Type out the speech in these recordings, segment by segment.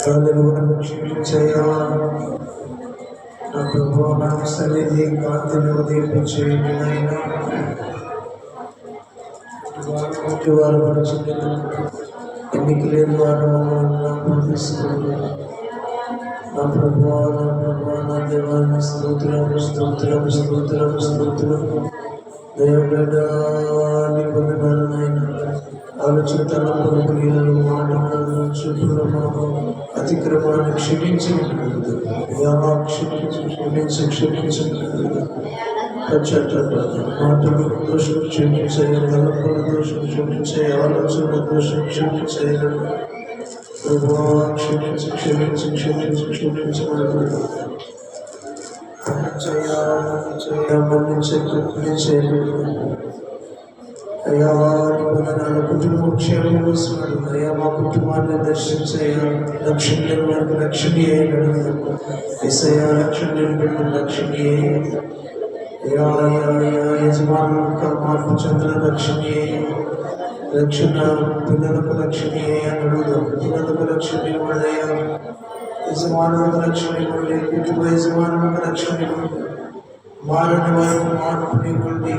కాలువలను క్షమించయ్యా నా ప్రభు నా సన్నిధి కాంతిని ఉదయించేయండి నాయన వారి వారు మన చిన్న ఎన్నిక లేని వారు మమ్మల్ని నా ప్రభు నా ప్రభు నా దేవాన్ని స్తోత్రం స్తోత్రం స్తోత్రం స్తోత్రం నాయన ఆలోచన తలంపులు క్రియలు మాటలను చూపులను అతిక్రమాన్ని క్షమించి యావా క్షమించి క్షమించి క్షమించి పచ్చట మాటలు దోషం క్షమించే తలంపుల దోషం క్షమించే ఆలోచన దోషం క్షమించే ప్రభువా క్షమించి క్షమించి క్షమించి క్షమించి అయ్యా నా కుటుంబం క్షేమం వస్తున్నాడు అయ్యా మా కుటుంబాన్ని దర్శించయ్యా రక్షణ వారికి రక్షణీయ ఎస్ఐయా రక్షణ లక్ష్మి అయ్యా అయ్యా అయ్యా మార్పు చెందిన లక్ష్మి రక్షణ పిల్లలకు లక్ష్మి అడుగు పిల్లలకు లక్ష్మి వాళ్ళయ్యా యజమానులకు రక్షణ ఇవ్వండి కుటుంబ యజమానులకు రక్షణ ఇవ్వండి మారని వారికి మార్పునివ్వండి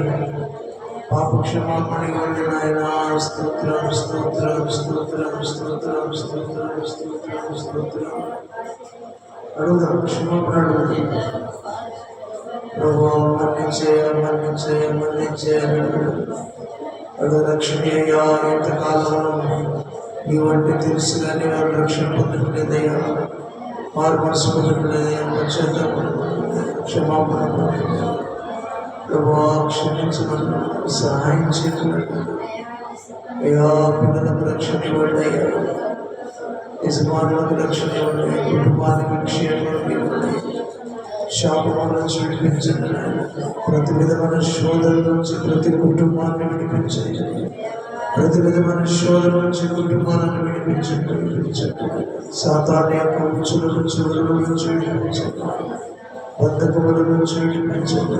పాప క్షమాపణ నాయన స్తోత్రం స్తోత్రం స్తోత్రం స్తోత్రం స్తోత్రం స్తోత్రం స్తోత్రం అడుగుదాం క్షమాపణ అడుగుదాం ప్రభు మన్నించే మన్నించే మన్నించే నీ వంటి తెలుసు కానీ వాళ్ళు రక్షణ పొందట్లేదయ్యా వారు మనసు పొందట్లేదయ్యా వచ్చేద్దాం క్షమాపణ ప్రభా క్షమించమని సహాయం చేయమని అయ్యా పిల్లలకు రక్షణ ఇవ్వండి అయ్యా యజమానులకు రక్షణ ఇవ్వండి కుటుంబానికి క్షేమం ఇవ్వండి విడిపించండి ప్రతి విధమైన శోధన నుంచి ప్రతి కుటుంబాన్ని విడిపించండి ప్రతి విధమైన శోధన నుంచి కుటుంబాలను విడిపించండి విడిపించండి సాతాన్ యొక్క ఉచ్చుల నుంచి వదుల నుంచి విడిపించండి బద్ధకముల నుంచి విడిపించండి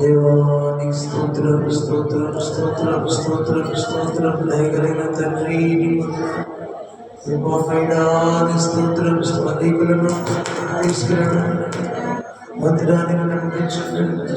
దేవానికి స్తోత్రం స్తోత్రం స్తోత్రం స్తోత్రం స్తోత్రం దయగలిగిన తండ్రి విభాగైనాని స్తోత్రం అనేకులను తీసుకురండి. మందిరానికి నడిపించండి.